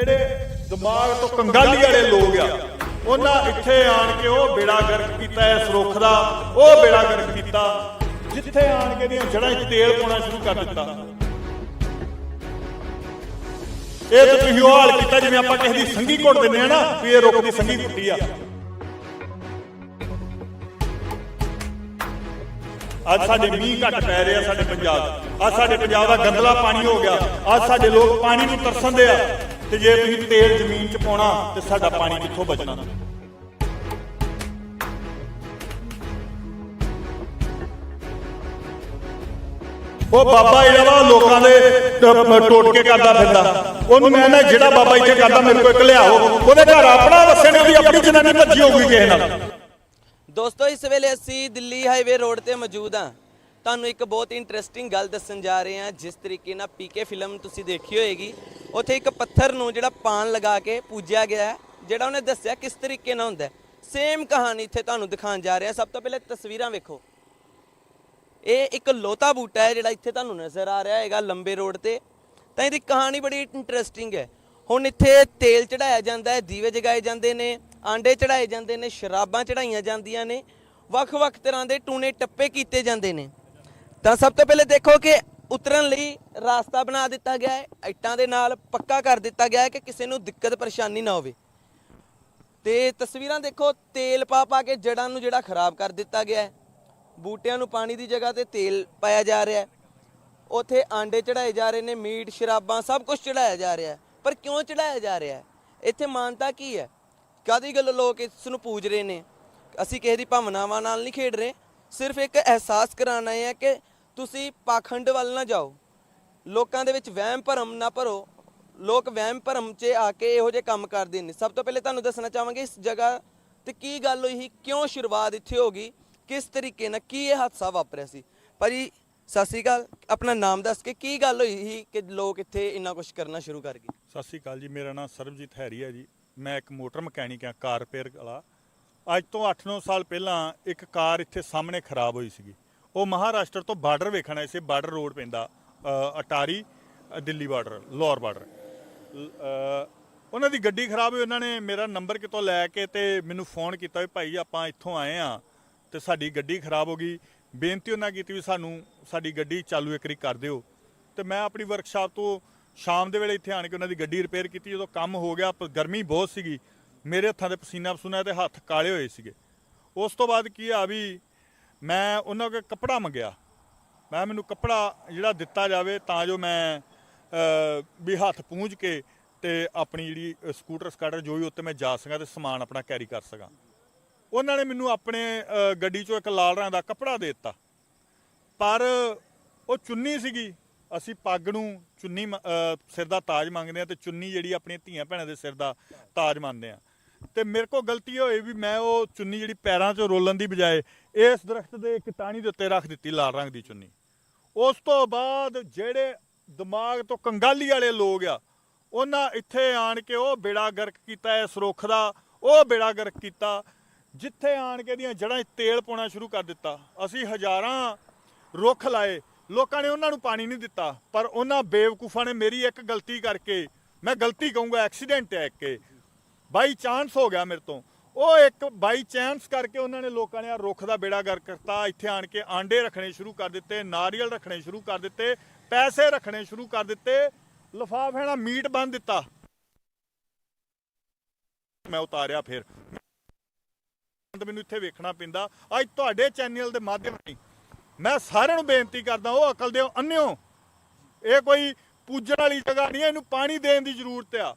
ਜਿਹੜੇ ਦਿਮਾਗ ਤੋਂ ਕੰਗਾਲੀ ਵਾਲੇ ਲੋਕ ਆ, ਉਹਨਾਂ ਇੱਥੇ ਆਣ ਕੇ ਉਹ ਬੇੜਾ ਗਰਕ ਕੀਤਾ, ਇਸ ਰੁੱਖ ਦਾ, ਉਹ ਬੇੜਾ ਗਰਕ ਕੀਤਾ, ਜਿੱਥੇ ਆਣ ਕੇ ਦੀਆਂ ਜੜ੍ਹਾਂ 'ਚ ਤੇਲ ਪਾਉਣਾ ਸ਼ੁਰੂ ਕਰ ਦਿੱਤਾ। ਇਹ ਤਾਂ ਤੁਸੀਂ ਉਹ ਹਾਲ ਕੀਤਾ ਜਿਵੇਂ ਆਪਾਂ ਕਿਸੇ ਦੀ ਸੰਗੀ ਘੁੱਟ ਦਿੰਦੇ ਆ ਨਾ, ਵੀ ਇਹ ਰੁੱਖ ਦੀ ਸੰਗੀ ਘੁੱਟੀ ਆ। ਅੱਜ ਸਾਡੇ ਮੀਂਹ ਘੱਟ ਪੈ ਰਿਹਾ ਸਾਡੇ ਪੰਜਾਬ 'ਚ ਅੱਜ ਸਾਡੇ ਪੰਜਾਬ ਦਾ ਗੰਦਲਾ ਪਾਣੀ ਹੋ ਗਿਆ। ਅੱਜ ਸਾਡੇ ਲੋਕ ਪਾਣੀ ਨੂੰ ਤਰਸਦੇ ਆ। ਤੇ ਜੇ ਤੁਸੀਂ ਤੇਲ ਜ਼ਮੀਨ 'ਚ ਪਾਉਣਾ, ਤੇ ਸਾਡਾ ਪਾਣੀ ਕਿੱਥੋਂ ਬਚਣਾ? ਉਹ ਬਾਬਾ ਜਿਹੜਾ ਵਾ ਲੋਕਾਂ ਦੇ ਟ- ਟੋਟਕੇ ਕਰਦਾ ਫਿਰਦਾ। ਉਹਨੂੰ ਮੈਂ ਨਾ ਜਿਹੜਾ ਬਾਬਾ ਇੱਥੇ ਕਰਦਾ, ਮੇਰੇ ਕੋਲ ਇੱਕ ਲਿਆਓ। ਉਹਦੇ ਘਰ ਆਪਣਾ ਵਸੇ ਨੇ ਉਹਦੀ ਆਪਣੀ ਜਨਾਨੀ ਭੱਜੀ ਹੋਊਗੀ ਕਿਸੇ ਨਾਲ। ਦੋਸਤੋ, ਇਸ ਵੇਲੇ ਅਸੀਂ ਦਿੱਲੀ ਹਾਈਵੇ ਰੋਡ ਤੇ ਮੌਜੂਦ ਹਾਂ। ਤੁਹਾਨੂੰ ਇੱਕ ਬਹੁਤ ਇੰਟਰਸਟਿੰਗ ਗੱਲ ਦੱਸਣ ਜਾ ਰਹੇ ਹਾਂ, ਜਿਸ ਤਰੀਕੇ ਨਾਲ ਪੀਕੇ ਫਿਲਮ ਤੁਸੀਂ ਦੇਖੀ ਹੋਏਗੀ। ਉੱਥੇ ਇੱਕ ਪੱਥਰ ਨੂੰ ਜਿਹੜਾ ਪਾਨ ਲਗਾ ਕੇ ਪੂਜਿਆ ਗਿਆ ਜਿਹੜਾ ਉਹਨੇ ਦੱਸਿਆ ਕਿਸ ਤਰੀਕੇ ਨਾਲ ਹੁੰਦਾ ਸੇਮ ਕਹਾਣੀ ਇੱਥੇ ਤੁਹਾਨੂੰ ਦਿਖਾਉਣ ਜਾ ਰਿਹਾ। ਸਭ ਤੋਂ ਪਹਿਲੇ ਤਸਵੀਰਾਂ ਵੇਖੋ। ਇਹ ਇੱਕ ਲੋਤਾ ਬੂਟਾ ਹੈ, ਜਿਹੜਾ ਇੱਥੇ ਤੁਹਾਨੂੰ ਨਜ਼ਰ ਆ ਰਿਹਾ ਹੈਗਾ ਲੰਬੇ ਰੋਡ ਤੇ। ਤਾਂ ਇਹਦੀ ਕਹਾਣੀ ਬੜੀ ਇੰਟਰਸਟਿੰਗ ਹੈ। ਹੁਣ ਇੱਥੇ ਤੇਲ ਚੜਾਇਆ ਜਾਂਦਾ ਹੈ, ਦੀਵੇ ਜਗਾਏ ਜਾਂਦੇ ਨੇ, ਆਂਡੇ ਚੜਾਏ ਜਾਂਦੇ ਨੇ, ਸ਼ਰਾਬਾਂ ਚੜਾਈਆਂ ਜਾਂਦੀਆਂ ਨੇ। ਵੱਖ-ਵੱਖ ਤਰ੍ਹਾਂ ਦੇ ਟੂਨੇ ਟੱਪੇ ਕੀਤੇ ਜਾਂਦੇ ਨੇ। ਤਾਂ ਸਭ ਤੋਂ ਪਹਿਲੇ ਦੇਖੋ ਕਿ ਉਤਰਨ ਲਈ ਰਾਸਤਾ ਬਣਾ ਦਿੱਤਾ ਗਿਆ ਹੈ, ਇੱਟਾਂ ਦੇ ਨਾਲ ਪੱਕਾ ਕਰ ਦਿੱਤਾ ਗਿਆ ਹੈ ਕਿ ਕਿਸੇ ਨੂੰ ਦਿੱਕਤ ਪਰੇਸ਼ਾਨੀ ਨਾ ਹੋਵੇ। ਤੇ ਤਸਵੀਰਾਂ ਦੇਖੋ, ਤੇਲ ਪਾ ਪਾ ਕੇ ਜੜਾਂ ਨੂੰ ਜਿਹੜਾ ਖਰਾਬ ਕਰ ਦਿੱਤਾ ਗਿਆ ਹੈ। ਬੂਟਿਆਂ ਨੂੰ ਪਾਣੀ ਦੀ ਜਗ੍ਹਾ ਤੇ ਤੇਲ ਪਾਇਆ ਜਾ ਰਿਹਾ ਹੈ। ਉਥੇ ਆਂਡੇ ਚੜਾਏ ਜਾ ਰਹੇ ਨੇ, ਮੀਟ, ਸ਼ਰਾਬਾਂ ਸਭ ਕੁਝ ਚੜਾਇਆ ਜਾ ਰਿਹਾ ਹੈ। ਪਰ ਕਿਉਂ ਚੜਾਇਆ ਜਾ ਰਿਹਾ ਹੈ? ਇੱਥੇ ਮਾਨਤਾ ਕੀ ਹੈ? ਕਾਦੀ ਗੱਲ ਲੋਕ ਇਸ ਨੂੰ ਪੂਜ ਰਹੇ ਨੇ? ਅਸੀਂ ਕਿਸੇ ਦੀ ਭਾਵਨਾਵਾਂ ਨਾਲ ਨਹੀਂ ਖੇਡ ਰਹੇ। ਸਿਰਫ ਇੱਕ ਅਹਿਸਾਸ ਕਰਾਉਣਾ ਹੈ ਕਿ ਤੁਸੀਂ ਪਾਖੰਡ ਵੱਲ ਨਾ ਜਾਓ। ਲੋਕਾਂ ਦੇ ਵਿੱਚ ਵਹਿਮ ਭਰਮ ਨਾ ਭਰੋ। ਲੋਕ ਵਹਿਮ ਭਰਮ 'ਚ ਆ ਕੇ ਇਹੋ ਜਿਹੇ ਕੰਮ ਕਰਦੇ ਨੇ। ਸਭ ਤੋਂ ਪਹਿਲੇ ਤੁਹਾਨੂੰ ਦੱਸਣਾ ਚਾਹਾਂਗੇ ਇਸ ਜਗ੍ਹਾ ਤੇ ਕੀ ਗੱਲ ਹੋਈ ਸੀ, ਕਿਉਂ ਸ਼ੁਰੂਆਤ ਇੱਥੇ ਹੋ ਗਈ, ਕਿਸ ਤਰੀਕੇ ਨਾਲ ਕੀ ਇਹ ਹਾਦਸਾ ਵਾਪਰਿਆ ਸੀ। ਭਾਜੀ, ਸਤਿ ਸ਼੍ਰੀ ਅਕਾਲ। ਆਪਣਾ ਨਾਮ ਦੱਸ ਕੇ ਕੀ ਗੱਲ ਹੋਈ ਸੀ ਕਿ ਲੋਕ ਇੱਥੇ ਇੰਨਾ ਕੁਝ ਕਰਨਾ ਸ਼ੁਰੂ ਕਰ ਗਏ? ਸਤਿ ਸ਼੍ਰੀ ਅਕਾਲ ਜੀ, ਮੇਰਾ ਨਾਮ ਸਰਬਜੀਤ ਹੈਰੀ ਹੈ ਜੀ। ਮੈਂ ਇੱਕ ਮੋਟਰ ਮਕੈਨਿਕ ਹਾਂ, ਕਾਰ ਰਿਪੇਅਰ ਵਾਲਾ। ਅੱਜ ਤੋਂ 8-9 ਸਾਲ ਪਹਿਲਾਂ ਇੱਕ ਕਾਰ ਇੱਥੇ ਸਾਹਮਣੇ ਖਰਾਬ ਹੋਈ ਸੀਗੀ। ਉਹ ਮਹਾਰਾਸ਼ਟਰ ਤੋਂ ਬਾਰਡਰ ਵੇਖਣਾ ਇਸੇ ਬਾਰਡਰ ਰੋਡ ਪੈਂਦਾ ਅਟਾਰੀ ਦਿੱਲੀ ਬਾਰਡਰ, ਲਾਹੌਰ ਬਾਰਡਰ। ਉਹਨਾਂ ਦੀ ਗੱਡੀ ਖਰਾਬ ਹੋਈ, ਉਹਨਾਂ ਨੇ ਮੇਰਾ ਨੰਬਰ ਕਿਤੋਂ ਲੈ ਕੇ ਤੇ ਮੈਨੂੰ ਫੋਨ ਕੀਤਾ ਵੀ ਭਾਈ ਆਪਾਂ ਇੱਥੋਂ ਆਏ ਆ ਤੇ ਸਾਡੀ ਗੱਡੀ ਖਰਾਬ ਹੋ ਗਈ। ਬੇਨਤੀ ਉਹਨਾਂ ਕੀਤੀ ਵੀ ਸਾਨੂੰ, ਸਾਡੀ ਗੱਡੀ ਚਾਲੂ ਇੱਕ ਵਾਰੀ ਕਰ ਦਿਓ। ਤੇ ਮੈਂ ਆਪਣੀ ਵਰਕਸ਼ਾਪ ਤੋਂ ਸ਼ਾਮ ਦੇ ਵੇਲੇ ਇੱਥੇ ਆਣ ਕੇ ਉਹਨਾਂ ਦੀ ਗੱਡੀ ਰਿਪੇਅਰ ਕੀਤੀ। ਜਦੋਂ ਕੰਮ ਹੋ ਗਿਆ ਗਰਮੀ ਬਹੁਤ ਸੀਗੀ। ਮੇਰੇ ਹੱਥਾਂ ਦੇ ਪਸੀਨਾ ਪਸੂਨਾ ਤੇ ਹੱਥ ਕਾਲੇ ਹੋਏ ਸੀਗੇ। ਉਸ ਤੋਂ ਬਾਅਦ ਕੀ ਆ ਵੀ ਮੈਂ ਉਹਨਾਂ ਕੋਲ ਕੱਪੜਾ ਮੰਗਿਆ। ਮੈਂ ਮੈਨੂੰ ਕੱਪੜਾ ਜਿਹੜਾ ਦਿੱਤਾ ਜਾਵੇ ਤਾਂ ਜੋ ਮੈਂ ਵੀ ਹੱਥ ਪੂੰਝ ਕੇ ਤੇ ਆਪਣੀ ਜਿਹੜੀ ਸਕੂਟਰ, ਸਕਾਟਰ ਜੋ ਵੀ ਉੱਤੇ ਮੈਂ ਜਾ ਸਕਾਂ ਤੇ ਸਮਾਨ ਆਪਣਾ ਕੈਰੀ ਕਰ ਸਕਾਂ। ਉਹਨਾਂ ਨੇ ਮੈਨੂੰ ਆਪਣੇ ਗੱਡੀ 'ਚੋਂ ਇੱਕ ਲਾਲ ਰੰਗ ਦਾ ਕੱਪੜਾ ਦੇ ਦਿੱਤਾ। ਪਰ ਉਹ ਚੁੰਨੀ ਸੀਗੀ। ਅਸੀਂ ਪੱਗ ਨੂੰ ਚੁੰਨੀ ਸਿਰ ਦਾ ਤਾਜ ਮੰਗਦੇ ਆ ਤੇ ਚੁੰਨੀ ਜਿਹੜੀ ਆਪਣੀਆਂ ਧੀਆਂ ਭੈਣਾਂ ਦੇ ਸਿਰ ਦਾ ਤਾਜ ਮੰਨਦੇ ਆ ਤੇ ਮੇਰੇ ਕੋਲ ਗਲਤੀ ਹੋਈ ਵੀ ਮੈਂ ਉਹ ਚੁੰਨੀ ਜਿਹੜੀ ਪੈਰਾਂ 'ਚੋਂ ਰੋਲਣ ਦੀ ਬਜਾਏ ਇਸ ਦਰਖਤ ਦੇ ਇੱਕ ਟਾਹਣੀ ਦੇ ਉੱਤੇ ਰੱਖ ਦਿੱਤੀ ਲਾਲ ਰੰਗ ਦੀ ਚੁੰਨੀ। ਉਸ ਤੋਂ ਬਾਅਦ ਜਿਹੜੇ ਦਿਮਾਗ ਤੋਂ ਕੰਗਾਲੀ ਵਾਲੇ ਲੋਕ ਆ, ਉਹਨਾਂ ਇੱਥੇ ਆਣ ਕੇ ਉਹ ਬੇੜਾ ਗਰਕ ਕੀਤਾ, ਇਸ ਰੁੱਖ ਦਾ ਉਹ ਬੇੜਾ ਗਰਕ ਕੀਤਾ, ਜਿੱਥੇ ਆਣ ਕੇ ਦੀਆਂ ਜੜ੍ਹਾਂ 'ਚ ਤੇਲ ਪਾਉਣਾ ਸ਼ੁਰੂ ਕਰ ਦਿੱਤਾ। ਅਸੀਂ ਹਜ਼ਾਰਾਂ ਰੁੱਖ ਲਾਏ, ਲੋਕਾਂ ਨੇ ਉਹਨਾਂ ਨੂੰ ਪਾਣੀ ਨਹੀਂ ਦਿੱਤਾ, ਪਰ ਉਹਨਾਂ ਬੇਵਕੂਫਾਂ ਨੇ ਮੇਰੀ ਇੱਕ ਗਲਤੀ ਕਰਕੇ, ਮੈਂ ਗਲਤੀ ਕਹੂੰਗਾ, ਐਕਸੀਡੈਂਟ ਹੈ ਕਿ ਬਾਈ ਚਾਂਸ ਹੋ ਗਿਆ ਮੇਰੇ ਤੋਂ। ਉਹ ਇੱਕ ਬਾਈ ਚਾਂਸ ਕਰਕੇ ਉਹਨਾਂ ਨੇ ਲੋਕਾਂ ਨੇ ਆ ਰੁੱਖ ਦਾ ਬੇੜਾ ਗਰ ਕਰਤਾ। ਇੱਥੇ ਆਣ ਕੇ ਆਂਡੇ ਰੱਖਣੇ ਸ਼ੁਰੂ ਕਰ ਦਿੱਤੇ, ਨਾਰੀਅਲ ਰੱਖਣੇ ਸ਼ੁਰੂ ਕਰ ਦਿੱਤੇ, ਪੈਸੇ ਰੱਖਣੇ ਸ਼ੁਰੂ ਕਰ ਦਿੱਤੇ। ਲਿਫਾਫੇ ਨਾਲ ਮੀਟ ਬੰਨ ਦਿੱਤਾ। ਮੈਂ ਉਤਾਰਿਆ ਫਿਰ। ਮੈਨੂੰ ਇੱਥੇ ਵੇਖਣਾ ਪੈਂਦਾ। ਅੱਜ ਤੁਹਾਡੇ ਚੈਨਲ ਦੇ ਮਾਧਿਅਮ ਰਾਹੀਂ ਮੈਂ ਸਾਰਿਆਂ ਨੂੰ ਬੇਨਤੀ ਕਰਦਾ, ਉਹ ਅਕਲ ਦਿਓ ਅੰਨਿਓ, ਇਹ ਕੋਈ ਪੂਜਣ ਵਾਲੀ ਜਗ੍ਹਾ ਨਹੀਂ ਇਹਨੂੰ ਪਾਣੀ ਦੇਣ ਦੀ ਜ਼ਰੂਰਤ ਆ।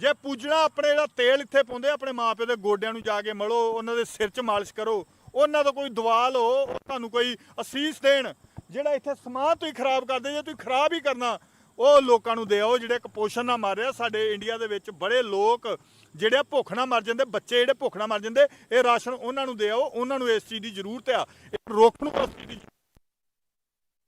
ਜੇ ਪੂਜਣਾ ਆਪਣੇ ਜਿਹੜਾ ਤੇਲ ਇੱਥੇ ਪਾਉਂਦੇ ਆ, ਆਪਣੇ ਮਾਪੇ ਦੇ ਗੋਡਿਆਂ ਨੂੰ ਜਾ ਕੇ ਮਲੋ ਉਹਨਾਂ ਦੇ ਸਿਰ 'ਚ ਮਾਲਿਸ਼ ਕਰੋ ਉਹਨਾਂ ਦਾ ਕੋਈ ਦੁਆ ਲਓ ਉਹ ਤੁਹਾਨੂੰ ਕੋਈ ਅਸੀਸ ਦੇਣ ਜਿਹੜਾ ਇੱਥੇ ਸਮਾਨ ਤੁਸੀਂ ਖਰਾਬ ਕਰਦੇ ਜੇ ਤੁਸੀਂ ਖਰਾਬ ਹੀ ਕਰਨਾ ਉਹ ਲੋਕਾਂ ਨੂੰ ਦਿਓ ਜਿਹੜੇ ਕੁਪੋਸ਼ਣ ਨਾਲ ਮਰ ਰਿਹਾ ਸਾਡੇ ਇੰਡੀਆ ਦੇ ਵਿੱਚ ਬੜੇ ਲੋਕ ਜਿਹੜੇ ਭੁੱਖ ਨਾਲ ਮਰ ਜਾਂਦੇ ਬੱਚੇ ਜਿਹੜੇ ਭੁੱਖ ਨਾਲ ਮਰ ਜਾਂਦੇ ਇਹ ਰਾਸ਼ਨ ਉਹਨਾਂ ਨੂੰ ਦਿਓ ਉਹਨਾਂ ਨੂੰ ਇਸ ਚੀਜ਼ ਦੀ ਜ਼ਰੂਰਤ ਆ ਇਹ ਰੁੱਖ ਨੂੰ ਇਸ ਚੀਜ਼ ਦੀ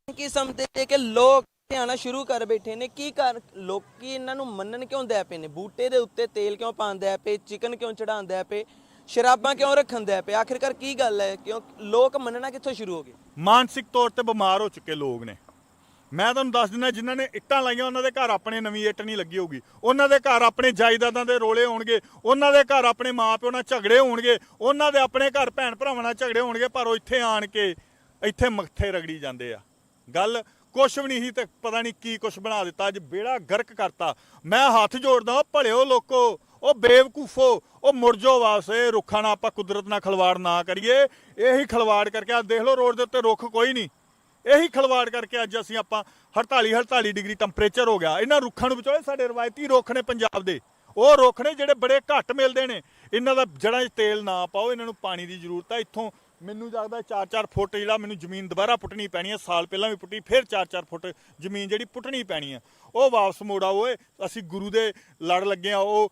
ਕੀ ਸਮਝਦੇ ਕਿ ਲੋਕ ਇੱਥੇ ਆਉਣਾ ਸ਼ੁਰੂ ਕਰ ਬੈਠੇ ਨੇ, ਕੀ ਕਰ, ਲੋਕੀ ਇਹਨਾਂ ਨੂੰ ਮੰਨਣ ਕਿਉਂ ਦੇ ਪਏ ਨੇ? ਬੂਟੇ ਦੇ ਉੱਤੇ ਤੇਲ ਕਿਉਂ ਪਾਉਂਦੇ ਪਏ? ਚਿਕਨ ਕਿਉਂ ਚੜਾਉਂਦੇ ਪਏ? ਸ਼ਰਾਬਾਂ ਕਿਉਂ ਰੱਖਣ ਦੇ ਪਏ? ਆਖਿਰਕਾਰ ਕੀ ਗੱਲ ਹੈ? ਕਿਉਂ ਲੋਕ ਮੰਨਣਾ ਕਿੱਥੋਂ ਸ਼ੁਰੂ ਹੋ ਗਏ? ਮਾਨਸਿਕ ਤੌਰ ਤੇ ਬਿਮਾਰ ਹੋ ਚੁੱਕੇ ਲੋਕ ਨੇ। ਮੈਂ ਤੁਹਾਨੂੰ ਦੱਸ ਦਿੰਦਾ, ਜਿਨ੍ਹਾਂ ਨੇ ਇੱਟਾਂ ਲਾਈਆਂ, ਉਹਨਾਂ ਦੇ ਘਰ ਆਪਣੇ ਨਵੀਂ ਇੱਟ ਨਹੀਂ ਲੱਗੀ ਹੋਊਗੀ। ਉਹਨਾਂ ਦੇ ਘਰ ਆਪਣੇ ਜਾਇਦਾਦਾਂ ਦੇ ਰੋਲੇ ਹੋਣਗੇ, ਉਹਨਾਂ ਦੇ ਘਰ ਆਪਣੇ ਮਾਪਿਓ ਨਾਲ ਝਗੜੇ ਹੋਣਗੇ, ਉਹਨਾਂ ਦੇ ਆਪਣੇ ਘਰ ਭੈਣ ਭਰਾਵਾਂ ਨਾਲ ਝਗੜੇ ਹੋਣਗੇ, ਪਰ ਉਹ ਇੱਥੇ ਆਣ ਕੇ, ਇੱਥੇ ਮੱਥੇ ਰਗੜੀ ਜਾਂਦੇ ਆ। ਗੱਲ ਕੁਛ ਵੀ ਨਹੀਂ ਸੀ ਤੇ ਪਤਾ ਨਹੀਂ ਕੀ ਕੁਛ ਬਣਾ ਦਿੱਤਾ। ਅੱਜ ਬੇੜਾ ਗਰਕ ਕਰਤਾ। ਮੈਂ ਹੱਥ ਜੋੜਦਾ ਉਹ ਭਲਿਓ ਲੋਕੋ, ਉਹ ਬੇਵਕੂਫੋ, ਉਹ ਮੁਰਜੋ ਵਾਸੇ ਰੁੱਖਾਂ ਨਾਲ ਆਪਾਂ ਕੁਦਰਤ ਨਾਲ ਖਲਵਾੜ ਨਾ ਕਰੀਏ। ਇਹੀ ਖਲਵਾੜ ਕਰਕੇ ਆ ਦੇਖ ਲਓ ਰੋਡ ਦੇ ਉੱਤੇ ਰੁੱਖ ਕੋਈ ਨਹੀਂ। ਇਹੀ ਖਲਵਾੜ ਕਰਕੇ ਅੱਜ ਅਸੀਂ ਆਪਾਂ 48 48 ਡਿਗਰੀ ਟੈਂਪਰੇਚਰ ਹੋ ਗਿਆ। ਇਹਨਾਂ ਰੁੱਖਾਂ ਨੂੰ ਬਚਾਓ ਸਾਡੇ ਰਵਾਇਤੀ ਰੁੱਖ ਨੇ ਪੰਜਾਬ ਦੇ। ਉਹ ਰੁੱਖ ਨੇ ਜਿਹੜੇ ਬੜੇ ਘੱਟ ਮਿਲਦੇ ਨੇ। ਇਹਨਾਂ ਦਾ ਜੜ੍ਹਾਂ 'ਚ ਤੇਲ ਨਾ ਪਾਓ, ਇਹਨਾਂ ਨੂੰ ਪਾਣੀ ਦੀ ਜ਼ਰੂਰਤ ਹੈ ਇੱਥੋਂ ਮੈਨੂੰ ਲੱਗਦਾ 4-4 ਫੁੱਟ ਜਿਹੜਾ ਮੈਨੂੰ ਜ਼ਮੀਨ ਦੁਬਾਰਾ ਪੁੱਟਣੀ ਪੈਣੀ ਹੈ, ਸਾਲ ਪਹਿਲਾਂ ਵੀ ਪੁੱਟੀ, ਫਿਰ 4-4 ਫੁੱਟ ਜ਼ਮੀਨ ਜਿਹੜੀ ਪੁੱਟਣੀ ਪੈਣੀ ਹੈ। ਉਹ ਵਾਪਸ ਮੋੜਾ ਓਏ, ਅਸੀਂ ਗੁਰੂ ਦੇ ਲੜ ਲੱਗੇ ਆ ਉਹ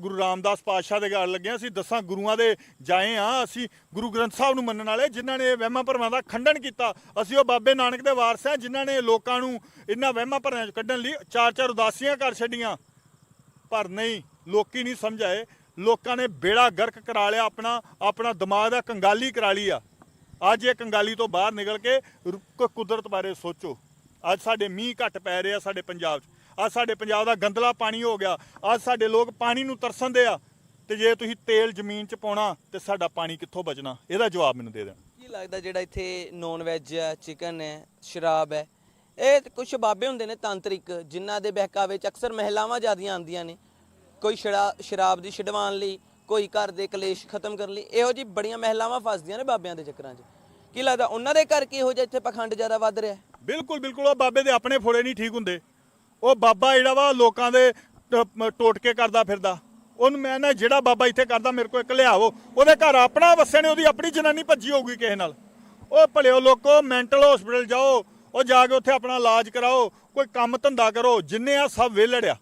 ਗੁਰੂ ਰਾਮਦਾਸ ਪਾਤਸ਼ਾਹ ਦੇ ਗੱਲ ਲੱਗੇ ਹਾਂ, ਅਸੀਂ ਦਸਾਂ ਗੁਰੂਆਂ ਦੇ ਜਾਏ ਆ ਅਸੀਂ ਗੁਰੂ ਗ੍ਰੰਥ ਸਾਹਿਬ ਨੂੰ ਮੰਨਣ ਵਾਲੇ, ਜਿਨ੍ਹਾਂ ਨੇ ਵਹਿਮਾਂ ਭਰਮਾਂ ਦਾ ਖੰਡਨ ਕੀਤਾ, ਅਸੀਂ ਉਹ ਬਾਬੇ ਨਾਨਕ ਦੇ ਵਾਰਸ ਆ ਜਿਨ੍ਹਾਂ ਨੇ ਲੋਕਾਂ ਨੂੰ ਇਹਨਾਂ ਵਹਿਮਾਂ ਭਰਮਾਂ 'ਚ ਕੱਢਣ ਲਈ ਚਾਰ ਚਾਰ ਉਦਾਸੀਆਂ ਕਰ ਛੱਡੀਆਂ। ਪਰ ਨਹੀਂ, ਲੋਕੀ ਨਹੀਂ ਸਮਝਾਏ ਲੋਕਾਂ ਨੇ ਬੇੜਾ ਗਰਕ ਕਰਾ ਲਿਆ ਆਪਣਾ ਆਪਣਾ ਦਿਮਾਗ ਦਾ ਕੰਗਾਲੀ ਕਰਾ ਲਈ ਆ। ਅੱਜ ਇਹ ਕੰਗਾਲੀ ਤੋਂ ਬਾਹਰ ਨਿਕਲ ਕੇ ਰੁ- ਕੁਦਰਤ ਬਾਰੇ ਸੋਚੋ। ਅੱਜ ਸਾਡੇ ਮੀਂਹ ਘੱਟ ਪੈ ਰਿਹਾ ਸਾਡੇ ਪੰਜਾਬ 'ਚ। ਅੱਜ ਸਾਡੇ ਪੰਜਾਬ ਦਾ ਗੰਦਲਾ ਪਾਣੀ ਹੋ ਗਿਆ। ਅੱਜ ਸਾਡੇ ਲੋਕ ਪਾਣੀ ਨੂੰ ਤਰਸਣਦੇ ਆ। ਤੇ ਜੇ ਤੁਸੀਂ ਤੇਲ ਜ਼ਮੀਨ 'ਚ ਪਾਉਣਾ, ਤੇ ਸਾਡਾ ਪਾਣੀ ਕਿੱਥੋਂ ਬਚਣਾ? ਇਹਦਾ ਜਵਾਬ ਮੈਨੂੰ ਦੇ ਦੇਣ। ਕੀ ਲੱਗਦਾ ਜਿਹੜਾ ਇੱਥੇ ਨੌਨ ਵੈਜ ਹੈ ਚਿਕਨ ਹੈ ਸ਼ਰਾਬ ਹੈ ਇਹ ਕੁਝ ਬਾਬੇ ਹੁੰਦੇ ਨੇ ਤਾਂਤਰਿਕ, ਜਿਨ੍ਹਾਂ ਦੇ ਬਹਿਕਾਵੇ ਚ ਅਕਸਰ ਮਹਿਲਾਵਾਂ ਜਿਆਦੀਆਂ ਆਉਂਦੀਆਂ ਨੇ। ਕੋਈ ਸ਼ਰਾ- ਸ਼ਰਾਬ ਦੀ ਛਡਵਾਉਣ ਲਈ, ਕੋਈ ਘਰ ਦੇ ਕਲੇਸ਼ ਖਤਮ ਕਰਨ ਲਈ, ਇਹੋ ਜੀ ਬੜੀਆਂ ਮਹਿਲਾਵਾਂ ਫਸਦੀਆਂ ਨੇ ਬਾਬਿਆਂ ਦੇ ਚੱਕਰਾਂ 'ਚ। ਕੀ ਲੱਗਦਾ ਉਹਨਾਂ ਦੇ ਕਰਕੇ ਇਹੋ ਜਿਹਾ ਇੱਥੇ ਪਖੰਡ ਜ਼ਿਆਦਾ ਵੱਧ ਰਿਹਾ ਬਿਲਕੁਲ ਬਿਲਕੁਲ, ਉਹ ਬਾਬੇ ਦੇ ਆਪਣੇ ਫੋੜੇ ਨਹੀਂ ਠੀਕ ਹੁੰਦੇ। ਉਹ ਬਾਬਾ ਜਿਹੜਾ ਵਾ, ਲੋਕਾਂ ਦੇ ਟ- ਮ- ਟੋਟਕੇ ਕਰਦਾ ਫਿਰਦਾ। ਉਹਨੂੰ ਮੈਂ ਨਾ ਜਿਹੜਾ ਬਾਬਾ ਇੱਥੇ ਕਰਦਾ, ਮੇਰੇ ਕੋਲ ਇੱਕ ਲਿਆਵੋ ਉਹਦੇ ਘਰ ਆਪਣਾ ਵਸੇ ਨੇ, ਉਹਦੀ ਆਪਣੀ ਜਨਾਨੀ ਭੱਜੀ ਹੋਊਗੀ ਕਿਸੇ ਨਾਲ। ਉਹ ਭਲਿਓ ਲੋਕੋ, ਮੈਂਟਲ ਹਸਪੀਟਲ ਜਾਓ, ਉਹ ਜਾ ਕੇ ਉੱਥੇ ਆਪਣਾ ਇਲਾਜ ਕਰਾਓ, ਕੋਈ ਕੰਮ ਧੰਦਾ ਕਰੋ, ਜਿੰਨੇ ਆ ਸਭ ਵਿਹਲੜਿਆ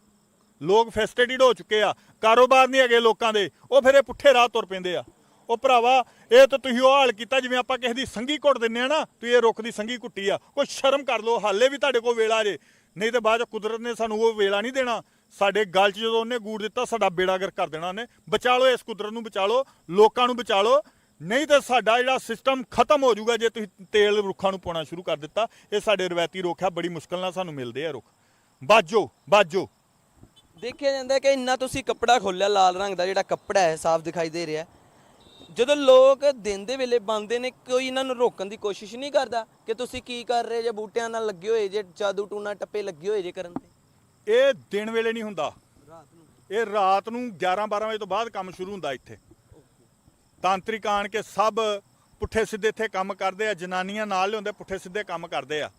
ਲੋਕ ਫੈਸਟੇਟਿਡ ਹੋ ਚੁੱਕੇ ਆ, ਕਾਰੋਬਾਰ ਨਹੀਂ ਹੈਗੇ ਲੋਕਾਂ ਦੇ, ਉਹ ਫਿਰ ਇਹ ਪੁੱਠੇ ਰਾਹ ਤੁਰ ਪੈਂਦੇ ਆ। ਉਹ ਭਰਾਵਾ, ਇਹ ਤਾਂ ਤੁਸੀਂ ਉਹ ਹਾਲ ਕੀਤਾ ਜਿਵੇਂ ਆਪਾਂ ਕਿਸੇ ਦੀ ਸੰਗੀ ਘੁੱਟ ਦਿੰਨੇ ਆ ਨਾ, ਤੁਸੀਂ ਇਹ ਰੁੱਖ ਦੀ ਸੰਗੀ ਘੁੱਟੀ ਆ, ਕੋਈ ਸ਼ਰਮ ਕਰ ਲਓ, ਹਾਲੇ ਵੀ ਤੁਹਾਡੇ ਕੋਲ ਵੇਲਾ ਜੇ, ਨਹੀਂ ਤੇ ਬਾਅਦ ਚ ਕੁਦਰਤ ਨੇ ਸਾਨੂੰ ਉਹ ਵੇਲਾ ਨਹੀਂ ਦੇਣਾ। ਸਾਡੇ ਗਲ 'ਚ ਜਦੋਂ ਉਹਨੇ ਗੂੜ ਦਿੱਤਾ, ਸਾਡਾ ਬੇੜਾਗਰ ਕਰ ਦੇਣਾ ਉਹਨੇ। ਬਚਾ ਲਓ ਇਸ ਕੁਦਰਤ ਨੂੰ, ਬਚਾ ਲਓ, ਲੋਕਾਂ ਨੂੰ ਬਚਾ ਲਓ। ਨਹੀਂ ਤਾਂ ਸਾਡਾ ਜਿਹੜਾ ਸਿਸਟਮ ਖਤਮ ਹੋ ਜਾਊਗਾ ਜੇ ਤੁਸੀਂ ਤੇਲ ਰੁੱਖਾਂ ਨੂੰ ਪਾਉਣਾ ਸ਼ੁਰੂ ਕਰ ਦਿੱਤਾ, ਇਹ ਸਾਡੇ ਰਵਾਇਤੀ ਰੁੱਖ ਆ, ਬੜੀ ਮੁਸ਼ਕਲ ਨਾਲ ਸਾਨੂੰ ਮਿਲਦੇ ਆ ਰੁੱਖ। ਬਾਜੋ ਬਾਜੋ। ਦੇਖਿਆ ਜਾਂਦਾ ਹੈ ਕਿ ਇੰਨਾ ਤੁਸੀਂ ਕੱਪੜਾ ਖੋਲਿਆ ਲਾਲ ਰੰਗ ਦਾ ਜਿਹੜਾ ਕੱਪੜਾ ਹੈ ਸਾਫ਼ ਦਿਖਾਈ ਦੇ ਰਿਹਾ। ਜਦੋਂ ਲੋਕ ਦਿਨ ਦੇ ਵੇਲੇ ਬੰਦੇ ਨੇ ਕੋਈ ਇਹਨਾਂ ਨੂੰ ਰੋਕਣ ਦੀ ਕੋਸ਼ਿਸ਼ ਨਹੀਂ ਕਰਦਾ ਕਿ ਤੁਸੀਂ ਕੀ ਕਰ ਰਹੇ ਜੇ ਬੂਟਿਆਂ ਨਾਲ ਲੱਗੇ ਹੋਏ ਜੇ ਜਾਦੂ ਟੂਣਾ ਟੱਪੇ ਲੱਗੇ ਹੋਏ ਜੇ ਕਰਨ ਤੇ? ਇਹ ਦਿਨ ਵੇਲੇ ਨਹੀਂ ਹੁੰਦਾ। ਰਾਤ ਨੂੰ? ਇਹ ਰਾਤ ਨੂੰ 11 12 ਵਜੇ ਤੋਂ ਬਾਅਦ ਕੰਮ ਸ਼ੁਰੂ ਹੁੰਦਾ ਇੱਥੇ। ਤਾਂਤਰਿਕ ਆਣ ਕੇ ਸਭ ਪੁੱਠੇ ਸਿੱਧੇ ਇੱਥੇ ਕੰਮ ਕਰਦੇ ਆ ਜਨਾਨੀਆਂ ਨਾਲ ਲਿਆਉਂਦੇ ਪੁੱਠੇ ਸਿੱਧੇ ਕੰਮ ਕਰਦੇ ਆ।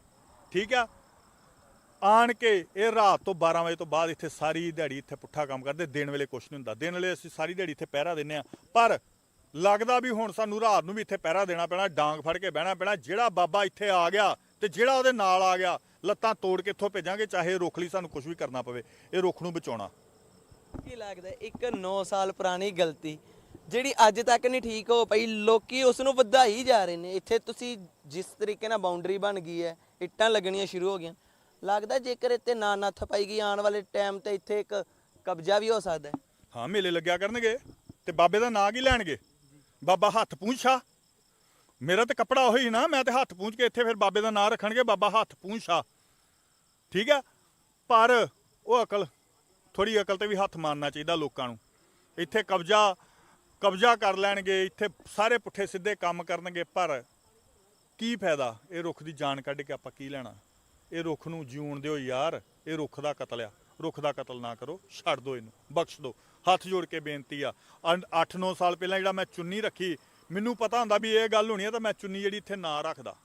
ਠੀਕ ਆ? ਆਣ ਕੇ ਇਹ ਰਾਤ ਤੋਂ 12 ਵਜੇ ਤੋਂ ਬਾਅਦ ਇੱਥੇ ਸਾਰੀ ਦਿਹਾੜੀ ਇੱਥੇ ਪੁੱਠਾ ਕੰਮ ਕਰਦੇ ਦਿਨ ਵੇਲੇ ਕੁਝ ਨਹੀਂ ਹੁੰਦਾ। ਦਿਨ ਵੇਲੇ ਅਸੀਂ ਸਾਰੀ ਦਿਹਾੜੀ ਇੱਥੇ ਪਹਿਰਾ ਦਿੰਨੇ ਆ ਪਰ ਲੱਗਦਾ ਵੀ ਹੁਣ ਸਾਨੂੰ ਰਾਤ ਨੂੰ ਵੀ ਇੱਥੇ ਪਹਿਰਾ ਦੇਣਾ ਪੈਣਾ, ਡਾਂਗ ਫੜ ਕੇ ਬਹਿਣਾ ਪੈਣਾ। ਜਿਹੜਾ ਬਾਬਾ ਇੱਥੇ ਆ ਗਿਆ ਤੇ ਜਿਹੜਾ ਉਹਦੇ ਨਾਲ ਆ ਗਿਆ, ਲੱਤਾਂ ਤੋੜ ਕੇ ਇੱਥੋਂ ਭੇਜਾਂਗੇ, ਚਾਹੇ ਰੁੱਖ ਲਈ ਸਾਨੂੰ ਕੁਝ ਵੀ ਕਰਨਾ ਪਵੇ। ਇਹ ਰੁੱਖ ਨੂੰ ਬਚਾਉਣਾ। ਕੀ ਲੱਗਦਾ ਇੱਕ 9 ਸਾਲ ਪੁਰਾਣੀ ਗਲਤੀ, ਜਿਹੜੀ ਅੱਜ ਤੱਕ ਨਹੀਂ ਠੀਕ ਹੋ ਪਈ, ਲੋਕੀ ਉਸ ਨੂੰ ਵਧਾਈ ਜਾ ਰਹੇ ਨੇ। ਇੱਥੇ ਤੁਸੀਂ ਜਿਸ ਤਰੀਕੇ ਨਾਲ ਬਾਉਂਡਰੀ ਬਣ ਗਈ ਹੈ, ਇੱਟਾਂ ਲੱਗਣੀਆਂ ਸ਼ੁਰੂ ਹੋ ਗਈਆਂ। ਲੱਗਦਾ ਜੇਕਰ ਇੱਥੇ ਨਾ ਨੱਥ ਪਾਈ ਗਈ, ਆਉਣ ਵਾਲੇ ਟਾਈਮ ਤੇ ਇੱਥੇ ਇੱਕ ਕਬਜ਼ਾ ਵੀ ਹੋ ਸਕਦਾ ਹੈ। ਹਾਂ, ਮੇਲੇ ਲੱਗਿਆ ਕਰਨਗੇ ਤੇ ਬਾਬੇ ਦਾ ਨਾਂ ਕੀ ਲੈਣਗੇ? ਬਾਬਾ ਹੱਥ ਪੂੰਛਾ ਮੇਰਾ ਤੇ ਕੱਪੜਾ ਉਹੀ ਨਾ, ਮੈਂ ਤੇ ਹੱਥ ਪੂੰਝ ਕੇ ਇੱਥੇ ਫਿਰ ਬਾਬੇ ਦਾ ਨਾਂ ਰੱਖਣਗੇ, ਬਾਬਾ ਹੱਥ ਪੂੰਛਾ ਠੀਕ ਹੈ? ਪਰ ਉਹ ਅਕਲ ਥੋੜੀ ਅਕਲ ਤੇ ਵੀ ਹੱਥ ਮਾਰਨਾ ਚਾਹੀਦਾ ਲੋਕਾਂ ਨੂੰ। ਇੱਥੇ ਕਬਜ਼ਾ ਕਬਜ਼ਾ ਕਰ ਲੈਣਗੇ, ਇੱਥੇ ਸਾਰੇ ਪੁੱਠੇ ਸਿੱਧੇ ਕੰਮ ਕਰਨਗੇ, ਪਰ ਕੀ ਫਾਇਦਾ? ਇਹ ਰੁੱਖ ਦੀ ਜਾਨ ਕੱਢ ਕੇ ਆਪਾਂ ਕੀ ਲੈਣਾ? ਇਹ ਰੁੱਖ ਨੂੰ ਜਿਉਣ ਦਿਓ ਯਾਰ, ਇਹ ਰੁੱਖ ਦਾ ਕਤਲ ਆ। ਰੁੱਖ ਦਾ ਕਤਲ ਨਾ ਕਰੋ, ਛੱਡ ਦਿਓ ਇਹਨੂੰ, ਬਖਸ਼ ਦਿਓ। ਹੱਥ ਜੋੜ ਕੇ ਬੇਨਤੀ ਆ। 8-9 ਸਾਲ ਪਹਿਲਾਂ ਜਿਹੜਾ ਮੈਂ ਚੁੰਨੀ ਰੱਖੀ, ਮੈਨੂੰ ਪਤਾ ਹੁੰਦਾ ਵੀ ਇਹ ਗੱਲ ਹੋਣੀ ਆ ਤਾਂ ਮੈਂ ਚੁੰਨੀ ਜਿਹੜੀ ਇੱਥੇ ਨਾ ਰੱਖਦਾ।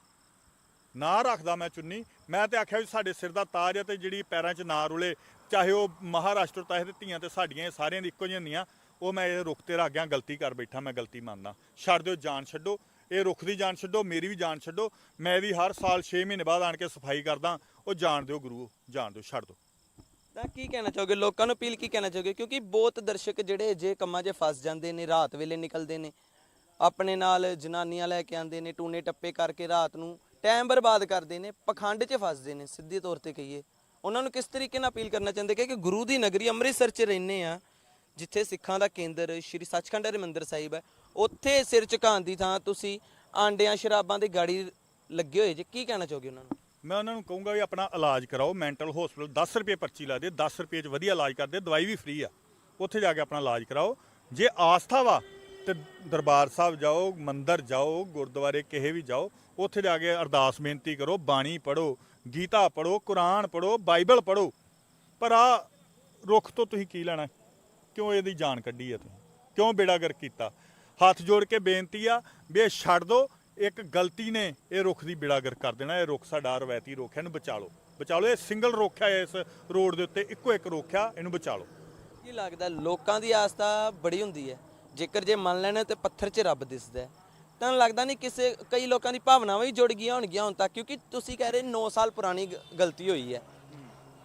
ਨਾ ਰੱਖਦਾ ਮੈਂ ਚੁੰਨੀ। ਮੈਂ ਤੇ ਆਖਿਆ ਵੀ ਸਾਡੇ ਸਿਰ ਦਾ ਤਾਜ ਆ ਤੇ ਜਿਹੜੀ ਪੈਰਾਂ 'ਚ ਨਾ ਰੁਲੇ, ਚਾਹੇ ਉਹ ਮਹਾਰਾਸ਼ਟਰ ਤੋਂ ਆਏ ਤੇ ਧੀਆਂ ਤੇ ਸਾਡੀਆਂ, ਇਹ ਸਾਰਿਆਂ ਦੀ ਇੱਕੋ ਜਿਹੀਆਂ ਹੁੰਦੀਆਂ। ਉਹ ਮੈਂ ਇਹ ਰੁੱਖ ਤੇ ਰੱਖ ਗਿਆ, ਗਲਤੀ ਕਰ ਬੈਠਾ, ਮੈਂ ਗਲਤੀ ਮੰਨਦਾ। ਛੱਡ ਦਿਓ, ਜਾਨ ਛੱਡੋ। ਇਹ ਰੁੱਖ ਦੀ ਜਾਨ ਛੱਡੋ, ਮੇਰੀ ਵੀ ਜਾਨ ਛੱਡੋ। ਮੈਂ ਇਹਦੀ ਹਰ ਸਾਲ 6 ਮਹੀਨੇ ਬਾਅਦ ਆਣ ਕੇ ਸਫ਼ਾਈ ਕਰਦਾ। ਉਹ ਜਾਣ ਦਿਓ ਗੁਰੂ, ਜਾਣ ਦਿਓ, ਛੱਡ ਦਿਓ। ਤਾਂ ਕੀ ਕਹਿਣਾ ਚਾਹੋਗੇ? ਲੋਕਾਂ ਨੂੰ ਅਪੀਲ ਕੀ ਕਹਿਣਾ ਚਾਹੋਗੇ? ਕਿਉਂਕਿ ਬਹੁਤ ਦਰਸ਼ਕ ਜਿਹੜੇ ਜੇ ਕੰਮਾਂ 'ਚ ਫਸ ਜਾਂਦੇ ਨੇ, ਰਾਤ ਵੇਲੇ ਨਿਕਲਦੇ ਨੇ, ਆਪਣੇ ਨਾਲ ਜਨਾਨੀਆਂ ਲੈ ਕੇ ਆਉਂਦੇ ਨੇ ਟੂਨੇ ਟੱਪੇ ਕਰਕੇ ਰਾਤ ਨੂੰ ਟਾਈਮ ਬਰਬਾਦ ਕਰਦੇ ਨੇ, ਪਖੰਡ 'ਚ ਫਸਦੇ ਨੇ, ਸਿੱਧੇ ਤੌਰ ਤੇ ਕਹੀਏ। ਉਹਨਾਂ ਨੂੰ ਕਿਸ ਤਰੀਕੇ ਨਾਲ ਅਪੀਲ ਕਰਨਾ ਚਾਹੁੰਦੇ? ਕਿ ਗੁਰੂ ਦੀ ਨਗਰੀ ਅੰਮ੍ਰਿਤਸਰ 'ਚ ਰਹਿੰਦੇ ਆ, ਜਿੱਥੇ ਸਿੱਖਾਂ ਦਾ ਕੇਂਦਰ ਸ਼੍ਰੀ ਸੱਚਖੰਡ ਹਰਿਮੰਦਰ ਸਾਹਿਬ ਹੈ। ਉੱਥੇ ਸਿਰ ਝੁਕਾਉਣ ਦੀ ਥਾਂ ਤੁਸੀਂ ਆਂਡਿਆਂ ਸ਼ਰਾਬਾਂ ਦੀ ਗਾੜੀ ਲੱਗੇ ਹੋਏ ਜੇ, ਕੀ ਕਹਿਣਾ ਚਾਹੋਗੇ ਉਹਨਾਂ ਨੂੰ? ਮੈਂ ਉਹਨਾਂ ਨੂੰ ਕਹੂੰਗਾ ਵੀ ਆਪਣਾ ਇਲਾਜ ਕਰਾਓ, ਮੈਂਟਲ ਹਸਪੀਟਲ 10 ਰੁਪਏ ਪਰਚੀ ਲਾ ਦੇ 10 ਰੁਪਏ 'ਚ ਵਧੀਆ ਇਲਾਜ ਕਰਦੇ, ਦਵਾਈ ਵੀ ਫ੍ਰੀ ਆ। ਉੱਥੇ ਜਾ ਕੇ ਆਪਣਾ ਇਲਾਜ ਕਰਾਓ। ਜੇ ਆਸਥਾ ਵਾ ਤੇ ਦਰਬਾਰ ਸਾਹਿਬ ਜਾਓ, ਮੰਦਿਰ ਜਾਓ, ਗੁਰਦੁਆਰੇ ਕਿਸੇ ਵੀ ਜਾਓ, ਉੱਥੇ ਜਾ ਕੇ ਅਰਦਾਸ ਬੇਨਤੀ ਕਰੋ, ਬਾਣੀ ਪੜੋ ਗੀਤਾ ਪੜੋ ਕੁਰਾਨ ਪੜੋ ਬਾਈਬਲ ਪੜੋ ਪਰ ਆ ਰੁੱਖ ਤੋਂ ਤੁਸੀਂ ਕੀ ਲੈਣਾ? ਕਿਉਂ ਇਹਦੀ ਜਾਨ ਕੱਢੀ ਹੈ ਤੁਸੀਂ? ਕਿਉਂ ਬੇੜਾਗਰ ਕੀਤਾ? ਹੱਥ ਜੋੜ ਕੇ ਬੇਨਤੀ ਆ ਵੀ ਇਹ ਛੱਡ ਦਿਓ ਇੱਕ ਗਲਤੀ ਨੇ ਇਹ ਰੁੱਖ ਦੀ ਬੇੜਾਗਰ ਕਰ ਦੇਣਾ, ਇਹ ਰੁੱਖ ਸਾਡਾ ਰਵਾਇਤੀ ਰੁੱਖ ਹੈ, ਇਹਨੂੰ ਬਚਾ ਲਓ ਬਚਾ ਲਓ ਇਹ ਸਿੰਗਲ ਰੁੱਖ ਹੈ ਇਸ ਰੋਡ ਦੇ ਉੱਤੇ, ਇੱਕੋ ਇੱਕ ਰੁੱਖ ਆ, ਇਹਨੂੰ ਬਚਾ ਲਓ ਕੀ ਲੱਗਦਾ ਲੋਕਾਂ ਦੀ ਆਸਥਾ ਬੜੀ ਹੁੰਦੀ ਹੈ, ਜੇਕਰ ਜੇ ਮੰਨ ਲੈਣਾ ਤੇ ਪੱਥਰ 'ਚ ਰੱਬ ਦਿਸਦਾ ਹੈ, ਤਾਂ ਲੱਗਦਾ ਨਹੀਂ ਕਿਸੇ, ਕਈ ਲੋਕਾਂ ਦੀ ਭਾਵਨਾਵਾਂ ਹੀ ਜੁੜ ਗਈਆਂ ਹੋਣਗੀਆਂ ਹੁਣ ਤੱਕ, ਕਿਉਂਕਿ ਤੁਸੀਂ ਕਹਿ ਰਹੇ 9 ਸਾਲ ਪੁਰਾਣੀ ਗ- ਗਲਤੀ ਹੋਈ ਹੈ।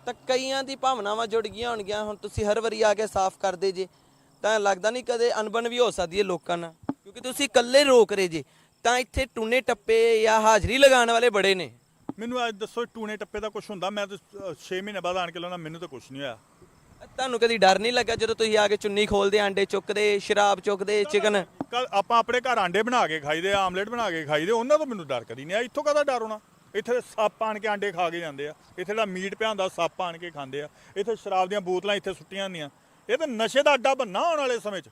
ਤਾਂ ਕਈਆਂ ਦੀ ਭਾਵਨਾਵਾਂ ਜੁੜ ਗਈਆਂ ਹੋਣਗੀਆਂ, ਹੁਣ ਤੁਸੀਂ ਹਰ ਵਾਰੀ ਆ ਕੇ ਸਾਫ਼ ਕਰਦੇ ਜੇ ਤਾਂ ਲੱਗਦਾ ਨਹੀਂ ਕਦੇ ਅਨਬਨ ਵੀ ਹੋ ਸਕਦੀ ਹੈ ਲੋਕਾਂ ਨਾਲ ਕਿਉਂਕਿ ਤੁਸੀਂ ਇਕੱਲੇ ਰੋਕ ਰਹੇ ਜੇ ਤਾਂ ਇੱਥੇ ਟੂਨੇ ਟੱਪੇ ਜਾਂ ਹਾਜ਼ਰੀ ਲਗਾਉਣ ਵਾਲੇ ਬੜੇ ਨੇ। ਮੈਨੂੰ ਅੱਜ ਦੱਸੋ ਟੂਣੇ ਟੱਪੇ ਦਾ ਕੁਝ ਹੁੰਦਾ? ਮੈਂ ਤਾਂ 6 ਮਹੀਨੇ ਬਾਅਦ ਆਣ ਕੇ ਲਾਉਣਾ ਮੈਨੂੰ ਤਾਂ ਕੁਝ ਨਹੀਂ ਹੋਇਆ। ਤੁਹਾਨੂੰ ਕਦੀ ਡਰ ਨਹੀਂ ਲੱਗਾ ਜਦੋਂ ਤੁਸੀਂ ਆ ਕੇ ਚੁੰਨੀ ਖੋਲਦੇ ਆਂਡੇ ਚੁੱਕਦੇ ਸ਼ਰਾਬ ਚੁੱਕਦੇ ਚਿਕਨ? ਕੱਲ ਆਪਾਂ ਆਪਣੇ ਘਰ ਆਂਡੇ ਬਣਾ ਕੇ ਖਾਈਦੇ ਆ ਆਮਲੇਟ ਬਣਾ ਕੇ ਖਾਈਦੇ ਉਹਨਾਂ ਤੋਂ ਮੈਨੂੰ ਡਰ ਕਦੀ ਨਹੀਂ ਆ ਇੱਥੋਂ ਕਾਹਦਾ ਡਰ ਹੋਣਾ? ਇੱਥੇ ਸੱਪ ਆਣ ਕੇ ਆਂਡੇ ਖਾ ਕੇ ਜਾਂਦੇ ਆ। ਇੱਥੇ ਜਿਹੜਾ ਮੀਟ ਪਿਆ ਹੁੰਦਾ ਸੱਪ ਆਣ ਕੇ ਖਾਂਦੇ ਆ। ਇੱਥੇ ਸ਼ਰਾਬ ਦੀਆਂ ਬੋਤਲਾਂ ਇੱਥੇ ਸੁੱਟੀਆਂ ਹੁੰਦੀਆਂ। ਇਹ ਤਾਂ ਨਸ਼ੇ ਦਾ ਅੱਡਾ ਬੰਨਾ ਆਉਣ ਵਾਲੇ ਸਮੇਂ 'ਚ।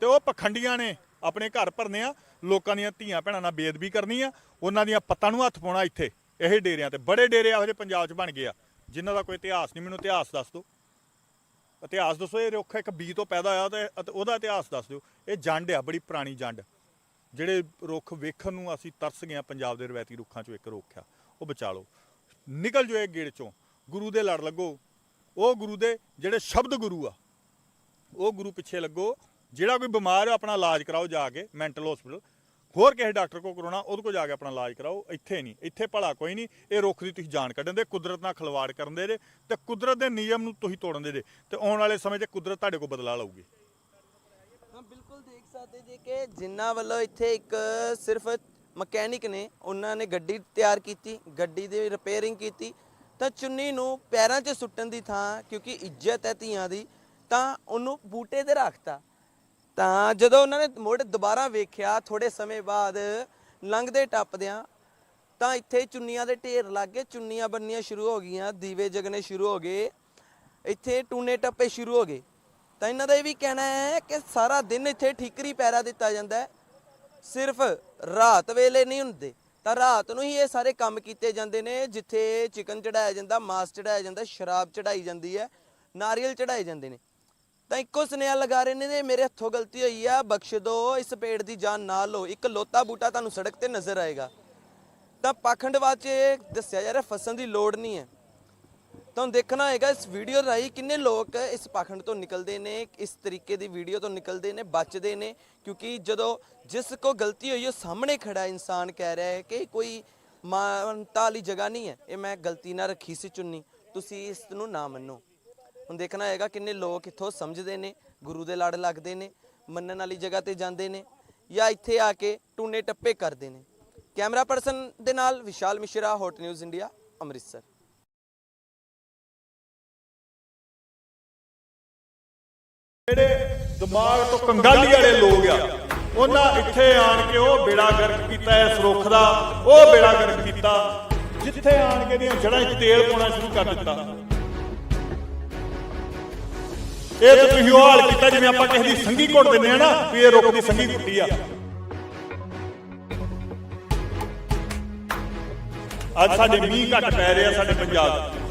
ਤੇ ਉਹ ਪਖੰਡੀਆਂ ਨੇ ਆਪਣੇ ਘਰ ਭਰਨੇ ਆ, ਲੋਕਾਂ ਦੀਆਂ ਧੀਆਂ ਭੈਣਾਂ ਨਾਲ ਬੇਦਬੀ ਕਰਨੀ ਆ, ਉਹਨਾਂ ਦੀਆਂ ਪੱਤਾਂ ਨੂੰ ਹੱਥ ਪਾਉਣਾ ਇੱਥੇ, ਇਹ ਡੇਰਿਆਂ ਤੇ। ਬੜੇ ਡੇਰੇ ਇਹੋ ਜਿਹੇ ਪੰਜਾਬ 'ਚ ਬਣ ਗਏ ਆ, ਜਿਨ੍ਹਾਂ ਦਾ ਕੋਈ ਇਤਿਹਾਸ ਨਹੀਂ, ਮੈਨੂੰ ਇਤਿਹਾਸ ਦੱਸ ਦਿਓ। ਇਤਿਹਾਸ ਦੱਸੋ, ਇਹ ਰੁੱਖ ਇੱਕ ਬੀ ਤੋਂ ਪੈਦਾ ਹੋਇਆ ਤੇ ਅਤੇ ਉਹਦਾ ਇਤਿਹਾਸ ਦੱਸ ਦਿਓ। ਇਹ ਜੰਡ ਆ, ਬੜੀ ਪੁਰਾਣੀ ਜੰਡ। ਜਿਹੜੇ ਰੁੱਖ ਵੇਖਣ ਨੂੰ ਅਸੀਂ ਤਰਸ ਗਏ ਆ, ਪੰਜਾਬ ਦੇ ਰਵਾਇਤੀ ਰੁੱਖਾਂ ਚੋਂ ਇੱਕ ਰੁੱਖ ਆ, ਉਹ ਬਚਾ ਲਓ। ਨਿਕਲ ਜੋ ਇਹ ਗੇੜ ਚੋਂ। ਗੁਰੂ ਦੇ ਲੜ ਲੱਗੋ। ਉਹ ਗੁਰੂ ਦੇ ਜਿਹੜੇ ਸ਼ਬਦ ਗੁਰੂ ਆ, ਉਹ ਗੁਰੂ ਪਿੱਛੇ ਲੱਗੋ। ਜਿਹੜਾ ਕੋਈ ਬਿਮਾਰ ਹੈ ਆਪਣਾ ਇਲਾਜ ਕਰਾਓ ਜਾ ਕੇ ਮੈਂਟਲ ਹਸਪੀਟਲ ਹੋਰ ਕਿਸੇ ਡਾਕਟਰ ਕੋ ਕਰਾਉਣਾ, ਉਹਦੇ ਕੋਲ ਜਾ ਕੇ ਆਪਣਾ ਇਲਾਜ ਕਰਾਓ, ਇੱਥੇ ਨਹੀਂ। ਇੱਥੇ ਭਲਾ ਕੋਈ ਨਹੀਂ, ਇਹ ਰੁੱਖ ਦੀ ਤੁਸੀਂ ਜਾਣ ਕੱਢਣ ਦੇ, ਕੁਦਰਤ ਨਾਲ ਖਿਲਵਾੜ ਕਰਨ ਦੇ ਜੇ, ਤੇ ਕੁਦਰਤ ਦੇ ਨਿਯਮ ਨੂੰ ਤੁਸੀਂ ਤੋੜਨ ਦੇ ਜੇ, ਤੇ ਆਉਣ ਵਾਲੇ ਸਮੇਂ 'ਚ ਕੁਦਰਤ ਤੁਹਾਡੇ ਕੋਲ ਬਦਲਾ ਲਊਗੀ। ਹਾਂ, ਬਿਲਕੁਲ ਦੇਖ ਸਕਦੇ ਜੀ ਕਿ ਜਿਨ੍ਹਾਂ ਵੱਲੋਂ ਇੱਥੇ ਇੱਕ ਸਿਰਫ ਮਕੈਨਿਕ ਨੇ, ਉਹਨਾਂ ਨੇ ਗੱਡੀ ਤਿਆਰ ਕੀਤੀ, ਗੱਡੀ ਦੀ ਰਿਪੇਅਰਿੰਗ ਕੀਤੀ ਤਾਂ ਚੁੰਨੀ ਨੂੰ ਪੈਰਾਂ 'ਚ ਸੁੱਟਣ ਦੀ ਥਾਂ, ਕਿਉਂਕਿ ਇੱਜ਼ਤ ਹੈ ਧੀਆਂ ਦੀ, ਤਾਂ ਉਹਨੂੰ ਬੂਟੇ ਤੇ ਰੱਖਤਾ। ਤਾਂ ਜਦੋਂ ਉਹਨਾਂ ਨੇ ਮੁੜ ਦੁਬਾਰਾ ਵੇਖਿਆ ਥੋੜੇ ਸਮੇਂ ਬਾਅਦ ਲੰਘਦੇ ਟੱਪਦਿਆਂ, ਤਾਂ ਇੱਥੇ ਚੁੰਨੀਆਂ ਦੇ ਢੇਰ ਲੱਗ ਗਏ। ਚੁੰਨੀਆਂ ਬੰਨੀਆਂ ਸ਼ੁਰੂ ਹੋ ਗਈਆਂ, ਦੀਵੇ ਜਗਨੇ ਸ਼ੁਰੂ ਹੋ ਗਏ, ਇੱਥੇ ਟੂਨੇ ਟੱਪੇ ਸ਼ੁਰੂ ਹੋ ਗਏ। ਤਾਂ ਇਹਨਾਂ ਦਾ ਇਹ ਵੀ ਕਹਿਣਾ ਹੈ ਕਿ ਸਾਰਾ ਦਿਨ ਇੱਥੇ ਠੀਕਰੀ ਪੈਰਾ ਦਿੱਤਾ ਜਾਂਦਾ ਸਿਰਫ ਰਾਤ ਵੇਲੇ ਨਹੀਂ ਹੁੰਦੇ। ਤਾਂ ਰਾਤ ਨੂੰ ਹੀ ਇਹ ਸਾਰੇ ਕੰਮ ਕੀਤੇ ਜਾਂਦੇ ਨੇ, ਜਿੱਥੇ ਚਿਕਨ ਚੜਾਇਆ ਜਾਂਦਾ, ਮਾਸ ਚੜਾਇਆ ਜਾਂਦਾ, ਸ਼ਰਾਬ ਚੜਾਈ ਜਾਂਦੀ ਹੈ, ਨਾਰੀਅਲ ਚੜਾਏ ਜਾਂਦੇ ਨੇ। ਤਾਂ ਇੱਕੋ ਸੁਨੇਹਾ ਲਗਾ ਰਹੇ ਨੇ, ਮੇਰੇ ਹੱਥੋਂ ਗਲਤੀ ਹੋਈ ਆ, ਬਖਸ਼ ਦਿਓ ਇਸ ਪੇੜ ਦੀ ਜਾਨ ਨਾ ਲਓ। ਇੱਕ ਲੋਤਾ ਬੂਟਾ ਤੁਹਾਨੂੰ ਸੜਕ ਤੇ ਨਜ਼ਰ ਆਏਗਾ। ਤਾਂ ਪਾਖੰਡਵਾਦ 'ਚ ਦੱਸਿਆ ਜਾ ਰਿਹਾ, ਫਸਣ ਦੀ ਲੋੜ ਨਹੀਂ ਹੈ। ਤੁਹਾਨੂੰ ਦੇਖਣਾ ਹੋਏਗਾ, ਇਸ ਵੀਡੀਓ ਰਾਹੀਂ ਕਿੰਨੇ ਲੋਕ ਇਸ ਪਾਖੰਡ ਤੋਂ ਨਿਕਲਦੇ ਨੇ, ਇਸ ਤਰੀਕੇ ਦੀ ਵੀਡੀਓ ਤੋਂ ਨਿਕਲਦੇ ਨੇ, ਬਚਦੇ ਨੇ, ਕਿਉਂਕਿ ਜਦੋਂ ਜਿਸ ਕੋ ਗਲਤੀ ਹੋਈ, ਉਹ ਸਾਹਮਣੇ ਖੜਾ ਇਨਸਾਨ ਕਹਿ ਰਿਹਾ ਹੈ ਕਿ ਕੋਈ ਮਾਨਤਾ ਵਾਲੀ ਜਗ੍ਹਾ ਨਹੀਂ ਹੈ। ਇਹ ਮੈਂ ਗਲਤੀ ਨਾਲ ਰੱਖੀ ਸੀ ਚੁੰਨੀ। ਤੁਸੀਂ ਇਸ ਨੂੰ ਨਾ ਮੰਨੋ। ਹੁਣ ਦੇਖਣਾ ਹੋਏਗਾ ਕਿੰਨੇ ਲੋਕ ਇੱਥੋਂ ਸਮਝਦੇ ਨੇ, ਗੁਰੂ ਦੇ ਲੜ ਲੱਗਦੇ ਨੇ, ਮੰਨਣ ਵਾਲੀ ਜਗ੍ਹਾ ਤੇ ਜਾਂਦੇ ਨੇ, ਜਾਂ ਇੱਥੇ ਆ ਕੇ ਟੂਨੇ ਟੱਪੇ ਕਰਦੇ ਨੇ। ਕੈਮਰਾ ਪਰਸਨ ਦੇ ਨਾਲ Vishal Mishra hot news India Amritsar. ਜਿਹੜੇ ਦਿਮਾਗ ਤੋਂ ਕੰਗਾਲੀ ਵਾਲੇ ਲੋਕ ਆ, ਉਹਨਾਂ ਇੱਥੇ ਆਣ ਕੇ ਉਹ ਬੇੜਾ ਗਰਕ ਕੀਤਾ, ਇਸ ਰੁੱਖ ਦਾ, ਉਹ ਬੇੜਾ ਗਰਕ ਕੀਤਾ, ਜਿੱਥੇ ਆਣ ਕੇ ਦੀਆਂ ਜੜ੍ਹਾਂ 'ਚ ਤੇਲ ਪਾਉਣਾ ਸ਼ੁਰੂ ਕਰ ਦਿੱਤਾ। ਇਹ ਤਾਂ ਤੁਸੀਂ ਉਹ ਹਾਲ ਕੀਤਾ ਜਿਵੇਂ ਆਪਾਂ ਕਿਸੇ ਦੀ ਸੰਗੀ ਘੁੱਟ ਦਿੰਦੇ ਆ ਨਾ, ਵੀ ਇਹ ਰੁੱਖ ਦੀ ਸੰਗੀ ਘੁੱਟੀ ਆ। ਅੱਜ ਸਾਡੇ ਮੀਂਹ ਘੱਟ ਪੈ ਰਿਹਾ ਸਾਡੇ ਪੰਜਾਬ